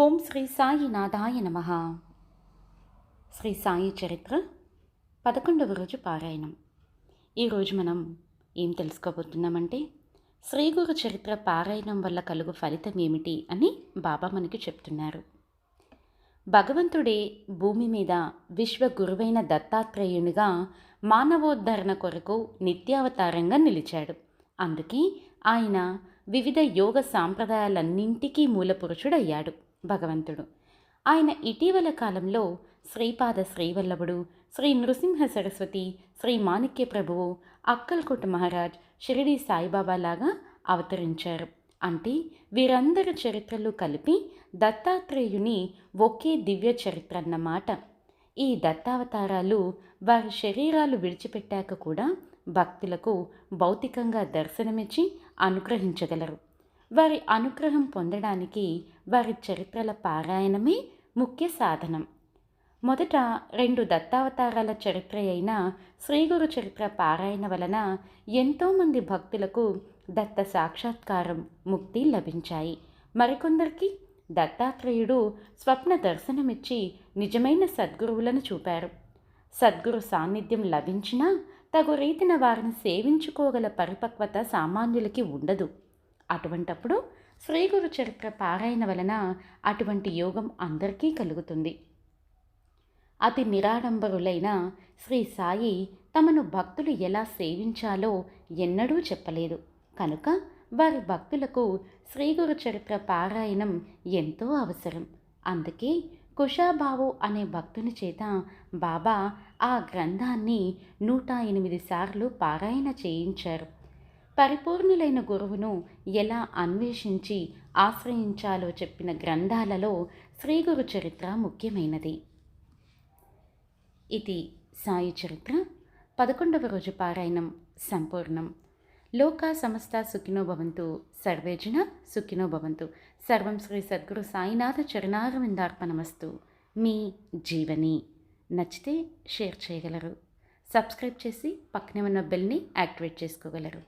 ఓం శ్రీ సాయినాథాయ నమ. శ్రీ సాయి చరిత్ర పదకొండవ రోజు పారాయణం. ఈరోజు మనం ఏం తెలుసుకోబోతున్నామంటే శ్రీ గురు చరిత్ర పారాయణం వల్ల కలుగు ఫలితం ఏమిటి అని బాబా మనకి చెప్తున్నారు. భగవంతుడే భూమి మీద విశ్వగురువైన దత్తాత్రేయునిగా మానవోద్ధరణ కొరకు నిత్యావతారంగా నిలిచాడు. అందుకే ఆయన వివిధ యోగ సాంప్రదాయాలన్నింటికీ మూలపురుషుడయ్యాడు. భగవంతుడు. ఆయన ఇటీవల కాలంలో శ్రీపాద శ్రీవల్లభుడు శ్రీ నృసింహ సరస్వతి శ్రీ మాణిక్య ప్రభువు అక్కల్కోట మహారాజ్ షిరిడి సాయిబాబా లాగా అవతరించారు. అంటే వీరందరి చరిత్రలు కలిపి దత్తాత్రేయుని ఒకే దివ్య చరిత్ర అన్నమాట ఈ దత్తావతారాలు వారి శరీరాలు విడిచిపెట్టాక కూడా భక్తులకు భౌతికంగా దర్శనమిచ్చి అనుగ్రహించగలరు. వారి అనుగ్రహం పొందడానికి వారి చరిత్రల పారాయణమే ముఖ్య సాధనం. మొదట రెండు దత్తావతారాల చరిత్ర అయిన శ్రీగురు చరిత్ర పారాయణ వలన ఎంతోమంది భక్తులకు దత్త సాక్షాత్కారం ముక్తి లభించాయి. మరికొందరికి దత్తాత్రేయుడు స్వప్న దర్శనమిచ్చి నిజమైన సద్గురువులను చూపారు. సద్గురు సాన్నిధ్యం లభించినా తగు రీతిన వారిని సేవించుకోగల పరిపక్వత సామాన్యులకి ఉండదు. అటువంటప్పుడు శ్రీగురు చరిత్ర పారాయణ వలన అటువంటి యోగం అందరికీ కలుగుతుంది. అతి నిరాడంబరులైన శ్రీ సాయి తమను భక్తులు ఎలా సేవించాలో ఎన్నడూ చెప్పలేదు. కనుక వారి భక్తులకు శ్రీగురు చరిత్ర పారాయణం ఎంతో అవసరం. అందుకే కుషాబావు అనే భక్తుని చేత బాబా ఆ గ్రంథాన్ని నూట ఎనిమిది సార్లు పారాయణ చేయించారు. పరిపూర్ణులైన గురువును ఎలా అన్వేషించి ఆశ్రయించాలో చెప్పిన గ్రంథాలలో శ్రీగురు చరిత్ర ముఖ్యమైనది. ఇది సాయి చరిత్ర. పదకొండవ రోజు పారాయణం సంపూర్ణం. లోక సమస్త సుఖినో భవంతు. సర్వేజన సుఖినో భవంతు. సర్వం శ్రీ సద్గురు సాయినాథ చరణారవిందార్పణమస్తు. మీ జీవని. నచ్చితే షేర్ చేయగలరు. సబ్స్క్రైబ్ చేసి పక్కనే ఉన్న బెల్ని యాక్టివేట్ చేసుకోగలరు.